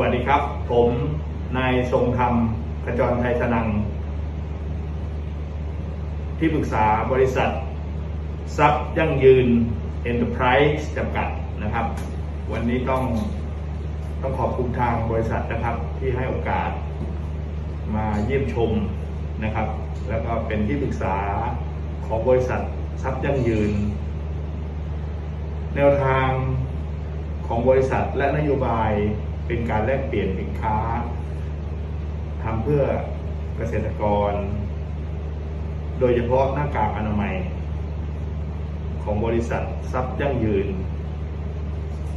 วัสดีครับ ผมนายทรงธรรมขจรไทยสนัง ที่ปรึกษาบริษัททรัพย์ยั่งยืน Enterprise จำกัดนะครับ วันนี้ต้องต้องขอบคุณทางบริษัทนะครับที่ให้โอกาสมาเยี่ยมชมนะครับ แล้วก็เป็นที่ปรึกษาของบริษัททรัพย์ยั่งยืน แนวทางของบริษัทและนโยบาย เป็นการแลกเปลี่ยนสินค้าทำเพื่อเกษตรกร โดยเฉพาะหน้ากากอนามัย ของบริษัททรัพย์ยั่งยืน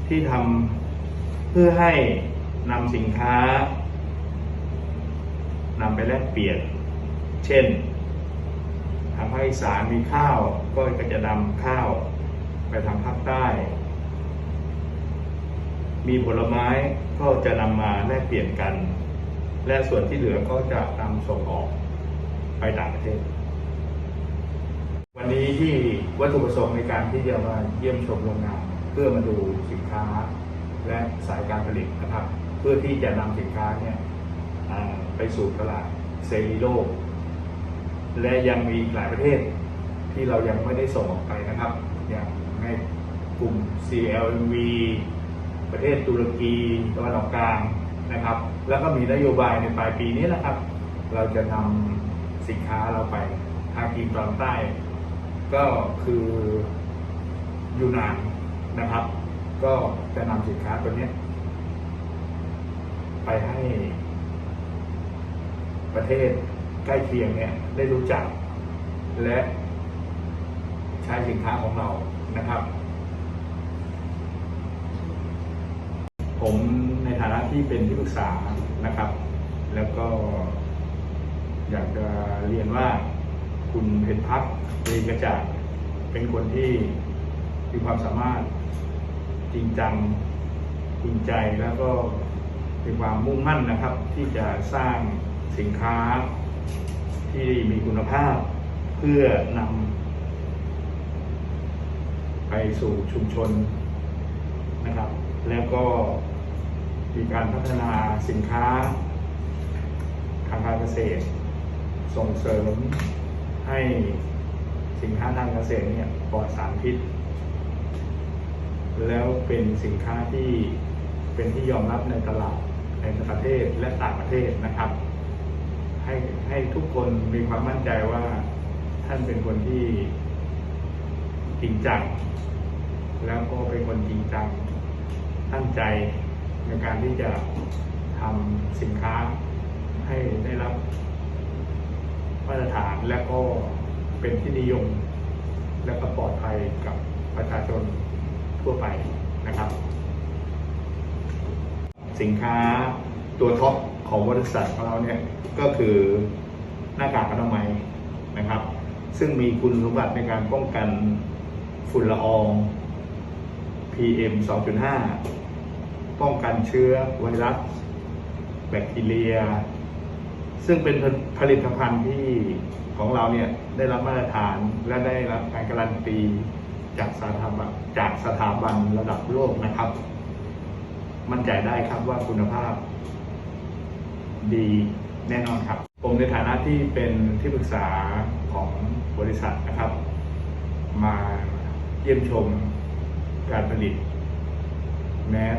ที่ทำเพื่อให้นำสินค้านำไปแลกเปลี่ยน เช่นทางภาคอีสานมีข้าวก็จะนำข้าวไปทางภาคใต้ มีผลไม้ก็จะนำมาแลกเปลี่ยนกัน และส่วนที่เหลือก็จะนำส่งออกไปต่างประเทศ วันนี้ที่วัตถุประสงค์ในการที่จะมาเยี่ยมชมโรงงาน เพื่อมาดูสินค้าและสายการผลิตนะครับ เพื่อที่จะนำสินค้าเนี่ยไปสู่ตลาดเซรีโลก และยังมีหลายประเทศที่เรายังไม่ได้ส่งออกไปนะครับ อย่างในกลุ่ม clv ประเทศตุรกีตะวันออกกลางนะครับ แล้วก็มีนโยบายในปลายปีนี้นะครับ เราจะนำสินค้าเราไปทางกีตอนใต้ ก็คือยูนานนะครับ ก็จะนำสินค้าตัวนี้ไปให้ประเทศใกล้เคียงเนี่ยได้รู้จัก และใช้สินค้าของเรานะครับ ผมในฐานะที่เป็นที่ปรึกษานะครับ แล้วก็อยากจะเรียนว่าคุณเพนพัฒน์เรีกระจางเป็นคนที่มีความสามารถจริงจังจริงใจแล้วก็มีความมุ่งมั่นนะครับ ที่จะสร้างสินค้าที่มีคุณภาพเพื่อนำไปสู่ชุมชนนะครับ แล้วก็ มีการพัฒนาสินค้า ทางการเกษตร ส่งเสริมให้สินค้าทางเกษตรเนี่ยปลอดสารพิษ แล้วเป็นสินค้าที่เป็นที่ยอมรับในตลาดในประเทศและต่างประเทศนะครับ ให้ให้ทุกคนมีความมั่นใจว่าท่านเป็นคนที่จริงจัง แล้วก็เป็นคนจริงจัง ตั้งใจ ในการที่จะทำสินค้าให้ได้รับมาตรฐานและก็เป็นที่นิยม และก็ปลอดภัยกับประชาชนทั่วไปนะครับ สินค้าตัวท็อปของบริษัทของเราเนี่ยก็คือหน้ากากอนามัยนะครับ ซึ่งมีคุณสมบัติในการป้องกันฝุ่นละออง PM 2.5 ป้องกันเชื้อไวรัสแบคทีเรีย ซึ่งเป็นผลิตภัณฑ์ที่ของเราเนี่ยได้รับมาตรฐานและได้รับการการันตีจากสถาบันจากสถาบันระดับโลกนะครับ มั่นใจได้ครับว่าคุณภาพ ดีแน่นอนครับ ผมในฐานะที่เป็นที่ปรึกษาของบริษัทนะครับ มาเยี่ยมชมการผลิตแมส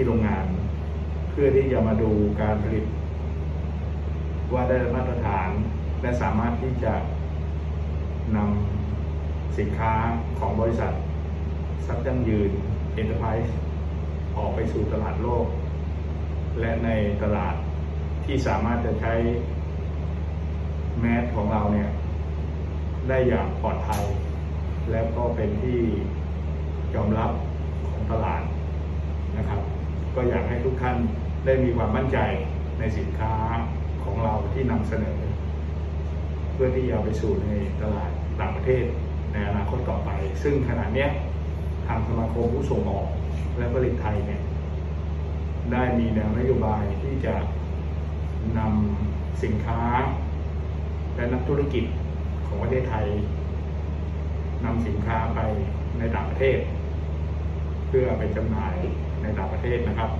ที่โรงงาน เพื่อที่จะมาดูการผลิต ว่าได้มาตรฐานและสามารถที่จะนำสินค้าของบริษัททรัพย์ยั่งยืน Enterprise ออกไปสู่ตลาดโลก และในตลาดที่สามารถจะใช้แมสของเราเนี่ยได้อย่างปลอดภัย แล้วก็เป็นที่ยอมรับของตลาดนะครับ ก็อยากให้ทุกท่านได้มีความมั่นใจในสินค้าของเราที่นำเสนอ เพื่อที่จะไปสู่ในตลาดต่างประเทศในอนาคตต่อไป ซึ่งขณะนี้ทางสมาคมผู้ส่งออกและผลิตไทยเนี่ยได้มีแนวนโยบายที่จะนำสินค้า และนักธุรกิจของประเทศไทยนำสินค้าไปในต่างประเทศ เพื่อไปจำหน่าย ในต่างประเทศนะครับ